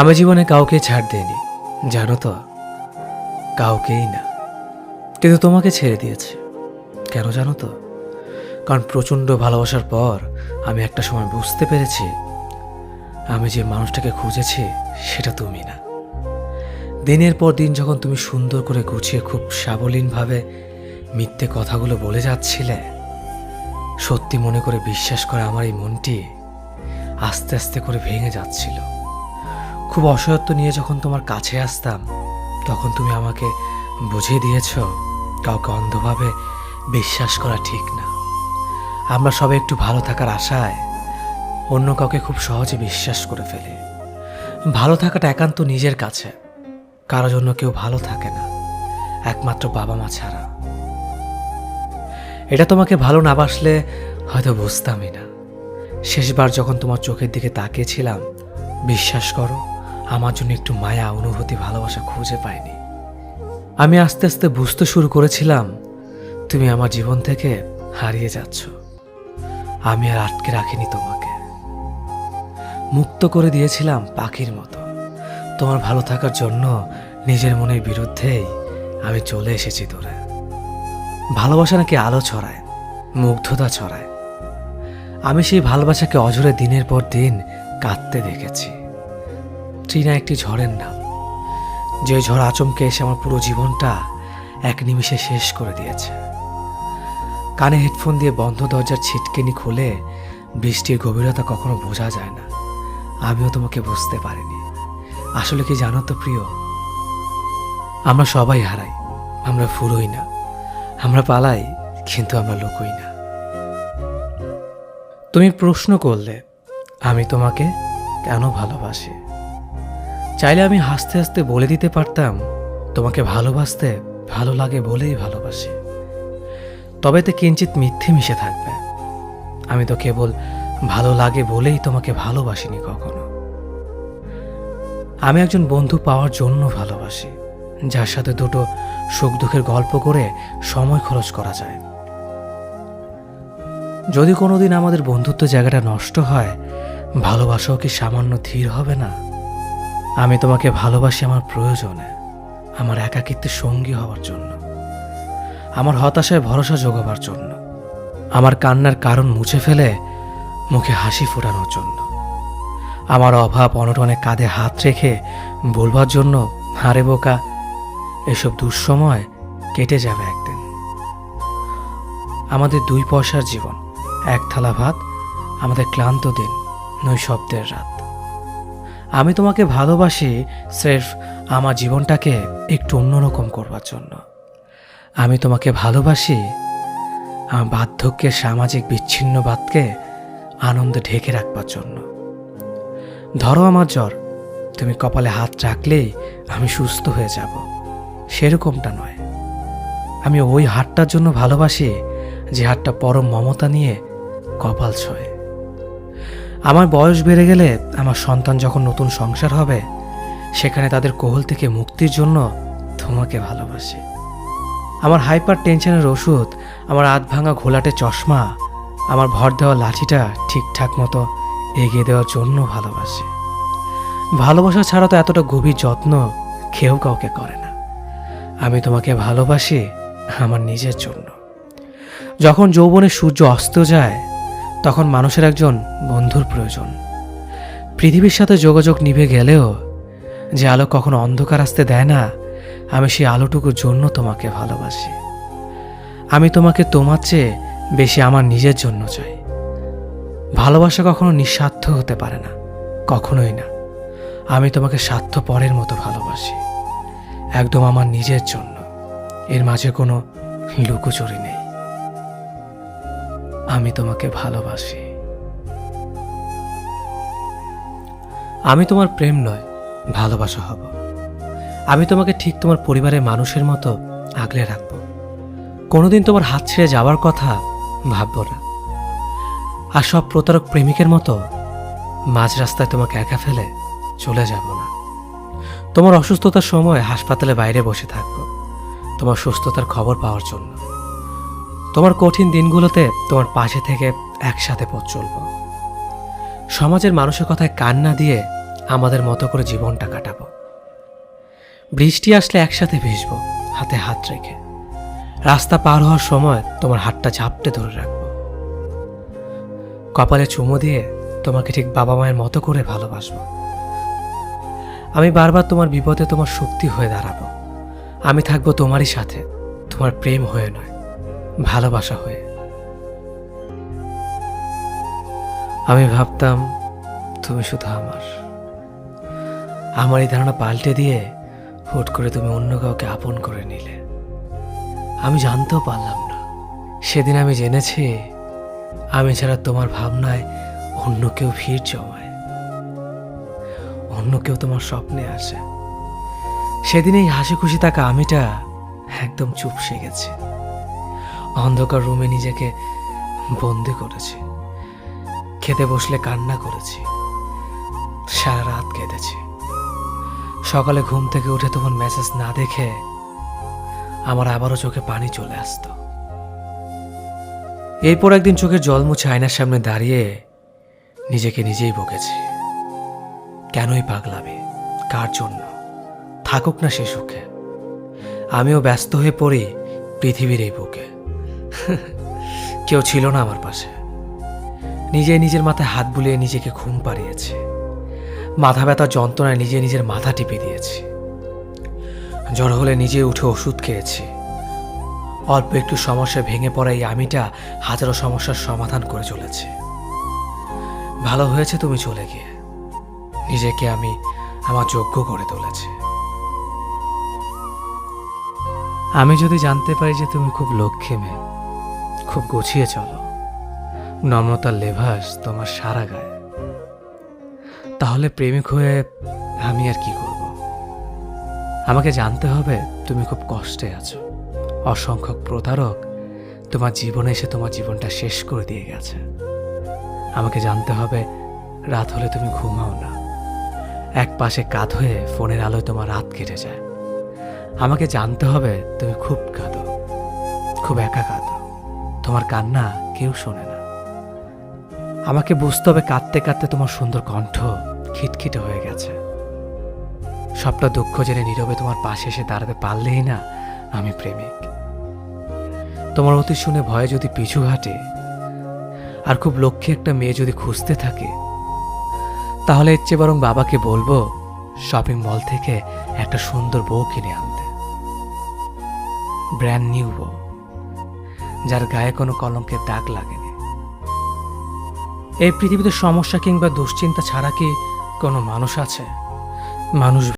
আমি জীবনে কাউকে ছাড় দেইনি, জানো তো? কাউকেই না। কিন্তু তোমাকে ছেড়ে দিয়েছে। কেন জানো তো? কারণ প্রচণ্ড ভালোবাসার পর আমি একটা সময় বুঝতে পেরেছি, আমি যে মানুষটাকে খুঁজেছি সেটা তুমি না। দিনের পর দিন যখন তুমি সুন্দর করে গুছিয়ে খুব সাবলীনভাবে মিথ্যে কথাগুলো বলে যাচ্ছিলে, সত্যি মনে করে বিশ্বাস করে আমার এই মনটি আস্তে আস্তে করে ভেঙে যাচ্ছিল। খুব অসহায়ত্ব নিয়ে যখন তোমার কাছে আসতাম, তখন তুমি আমাকে বুঝিয়ে দিয়েছ, কাউকে অন্ধভাবে বিশ্বাস করা ঠিক না। আমরা সবাই একটু ভালো থাকার আশায় অন্য কাউকে খুব সহজে বিশ্বাস করে ফেলি। ভালো থাকাটা একান্ত নিজের কাছে কারও জন্য কেউ ভালো থাকে না, একমাত্র বাবা মা ছাড়া। এটা তোমাকে ভালো না বাসলে হয়তো বুঝতামই না। শেষবার যখন তোমার চোখের দিকে তাকিয়েছিলাম, বিশ্বাস করো আমার জন্য একটু মায়া, অনুভূতি, ভালোবাসা খুঁজে পাইনি। আমি আস্তে আস্তে বুঝতে শুরু করেছিলাম, তুমি আমার জীবন থেকে হারিয়ে যাচ্ছ। আমি আর আটকে রাখিনি তোমাকে। মুক্ত করে দিয়েছিলাম পাখির মতো। তোমার ভালো থাকার জন্য নিজের মনের বিরুদ্ধেই আমি চলে এসেছি তোরে ভালোবাসা নাকি আলো ছড়ায়, মুগ্ধতা ছড়ায়। আমি সেই ভালোবাসাকে অঝরে দিনের পর দিন কাঁদতে দেখেছি। ট্রিনা একটি ঝড়ের নাম। যে ঝড় আচমকে এসে আমার পুরো জীবনটা এক নিমিষে শেষ করে দিয়েছে। কানে হেডফোন দিয়ে বন্ধ দরজার ছিটকেনি খুলে বৃষ্টির গভীরতা কখনো বোঝা যায় না। আমিও তোমাকে বুঝতে পারিনি। আসলে কি জানো তো প্রিয়? আমরা সবাই হারাই। আমরা ফুরোই না। আমরা পালাই, কিন্তু আমরা লুকোই না। তুমি প্রশ্ন করলে, আমি তোমাকে কেন ভালোবাসি? চাইলে আমি হাসতে হাসতে বলে দিতে পারতাম, তোমাকে ভালোবাসতে ভালো লাগে বলেই ভালোবাসি। তবে তো কিঞ্চিত মিথ্যে মিশে থাকবে। আমি তো কেবল ভালো লাগে বলেই তোমাকে ভালোবাসিনি কখনো। আমি একজন বন্ধু পাওয়ার জন্য ভালোবাসি, যার সাথে দুটো সুখ দুঃখের গল্প করে সময় খরচ করা যায়। যদি কোনোদিন আমাদের বন্ধুত্ব জায়গাটা নষ্ট হয়, ভালোবাসাও কি সামান্য ধীর হবে না? আমি তোমাকে ভালোবাসি আমার প্রয়োজনে, আমার একাকিত্বের সঙ্গী হওয়ার জন্য, আমার হতাশায় ভরসা যোগাবার জন্য, আমার কান্নার কারণ মুছে ফেলে মুখে হাসি ফোটানোর জন্য, আমার অভাব অনটনে কাঁধে হাত রেখে বলবার জন্য, হারে বোকা, এসব দুঃসময় কেটে যাবে একদিন। আমাদের দুই পয়সার জীবন, এক থালা ভাত, আমাদের ক্লান্ত দিন নৈশব্দের রাত। আমি তোমাকে ভালোবাসি স্রেফ আমার জীবনটাকে একটু অন্যরকম করবার জন্য। আমি তোমাকে ভালোবাসি আমার বার্ধক্যের সামাজিক বিচ্ছিন্নবাদকে আনন্দে ঢেকে রাখবার জন্য। ধরো আমার জ্বর, তুমি কপালে হাত রাখলেই আমি সুস্থ হয়ে যাব। সেরকমটা নয়। আমি ওই হাটটার জন্য ভালোবাসি যে হাটটা পরম মমতা নিয়ে কপাল ছোঁয়। আমার বয়স বেড়ে গেলে আমার সন্তান যখন নতুন সংসার হবে, সেখানে তাদের কোহল থেকে মুক্তির জন্য তোমাকে ভালোবাসি। আমার হাইপার টেনশনের ওষুধ, আমার আধ ভাঙা ঘোলাটে চশমা, আমার ভর দেওয়া লাঠিটা ঠিকঠাক মতো এগিয়ে দেওয়ার জন্য ভালোবাসি। ভালোবাসা ছাড়া তো এতটা গভীর যত্ন কেউ কাউকে করে না। আমি তোমাকে ভালোবাসি আমার নিজের জন্য। যখন যৌবনের সূর্য অস্ত যায় তখন মানুষের একজন বন্ধুর প্রয়োজন। পৃথিবীর সাথে যোগাযোগ নিভে গেলেও যে আলো কখনো অন্ধকার আসতে দেয় না, আমি সেই আলোটুকুর জন্য তোমাকে ভালোবাসি। আমি তোমাকে তোমার চেয়ে বেশি আমার নিজের জন্য চাই। ভালোবাসা কখনো নিঃস্বার্থ হতে পারে না, কখনোই না। আমি তোমাকে স্বার্থ পরের মতো ভালোবাসি, একদম আমার নিজের জন্য। এর মাঝে কোনো লুকোচুরি নেই। আমি তোমাকে ভালোবাসি। আমি তোমার প্রেম নয়, ভালোবাসা হব। আমি তোমাকে ঠিক তোমার পরিবারের মানুষের মতো আগলে রাখব। কোনোদিন তোমার হাত ছেড়ে যাওয়ার কথা ভাবব না। আর সব প্রতারক প্রেমিকের মতো মাঝ রাস্তায় তোমাকে একা ফেলে চলে যাব না। তোমার অসুস্থতার সময় হাসপাতালে বাইরে বসে থাকব। তোমার সুস্থতার খবর পাওয়ার জন্য। তোমার কঠিন দিনগুলোতে তোমার পাশে থেকে একসাথে পথ চলব। সমাজের মানুষের কথায় কান না দিয়ে আমাদের মতো করে জীবনটা কাটাবো। বৃষ্টি আসলে একসাথে ভিজবো, হাতে হাত রেখে। রাস্তা পার হওয়ার সময় তোমার হাতটা ঝাপটে ধরে রাখব। কপালে চুমো দিয়ে তোমাকে ঠিক বাবা মায়ের মতো করে ভালোবাসবো। আমি বারবার তোমার বিপদে তোমার শক্তি হয়ে দাঁড়াবো। আমি থাকব তোমারই সাথে, তোমার প্রেম হয়ে নয়। ভালোবাসা হয়ে। আমি ভাবতাম, তুমি শুধু আমার। আমার এই ধারণা পাল্টে দিয়ে হুট করে তুমি অন্য কাউকে আপন করে নিলে। আমি জানতেও পারলাম না। সেদিন আমি জেনেছি, আমি ছাড়া তোমার ভাবনায় অন্য কেউ ভিড় জমায়। অন্য কেউ তোমার স্বপ্নে আসে। সেদিন এই হাসি খুশি থাকা আমিটা একদম চুপসে গেছে। অন্ধকার রুমে নিজেকে বন্দি করেছি। খেতে বসলে কান্না করেছি। সারা রাত কেঁদেছি। সকালে ঘুম থেকে উঠে তোমার মেসেজ না দেখে আমার আবারও চোখে পানি চলে আসতো। এরপর একদিন চোখের জল মুছে আয়নার সামনে দাঁড়িয়ে নিজেকে নিজেই বকেছি। কেনই পাগলামি? কার জন্য? থাকুক না সে সুখে। আমিও ব্যস্ত হয়ে পড়ি পৃথিবীর এই বুকে। কেউ ছিল না আমার পাশে। নিজে নিজের মাথায় হাত বুলিয়ে নিজেকে ঘুম পাড়িয়েছি। মাথা ব্যথা যন্ত্রণায় নিজে নিজের মাথা টিপে দিয়েছি। জ্বর হলে নিজে উঠে ওষুধ খেয়েছি। অল্প একটু সমস্যায় ভেঙে পড়া এই আমিটা হাজারো সমস্যার সমাধান করে চলেছে। ভালো হয়েছে তুমি চলে গিয়ে। নিজেকে আমি আমার যোগ্য করে তুলেছি। আমি যদি জানতে পারি যে তুমি খুব লক্ষ্মী মেয়ে খুব গুছিয়ে চলো। নম্রতার লেভাস তোমার সারা গায়ে। তাহলে প্রেমিক হয়ে আমি আর কি করব? আমাকে জানতে হবে তুমি খুব কষ্টে আছো। অসংখ্যক প্রতারক তোমার জীবনে এসে তোমার জীবনটা শেষ করে দিয়ে গেছে। আমাকে জানতে হবে রাত হলে তুমি ঘুমাও না। এক পাশে কাত হয়ে ফোনের আলোয় তোমার রাত কেটে যায়। আমাকে জানতে হবে তুমি খুব কাঁদো, খুব একা কাঁদো তোমার কান্না কেউ শোনে না। আমাকে বুঝতে হবে কাঁদতে কাঁদতে তোমার সুন্দর কণ্ঠ খিটখিটে হয়ে গেছে। সবটা দুঃখ জেনে নীরবে তোমার পাশে এসে দাঁড়াতে পারলেই না আমি প্রেমিক। তোমার অতি শুনে ভয়ে যদি পিছু হাঁটে, আর খুব লক্ষ্যে একটা মেয়ে যদি খুঁজতে থাকে, তাহলে এর চেয়ে বরং বাবাকে বলব শপিং মল থেকে একটা সুন্দর বউ কিনে আনতে। ব্র্যান্ড নিউ বউ। যার গায়ে কোনো কলঙ্কের দাগ লাগেনি। এই পৃথিবীতে সমস্যা কিংবা দুশ্চিন্তা ছাড়া কি কোনো মানুষ আছে? মানুষ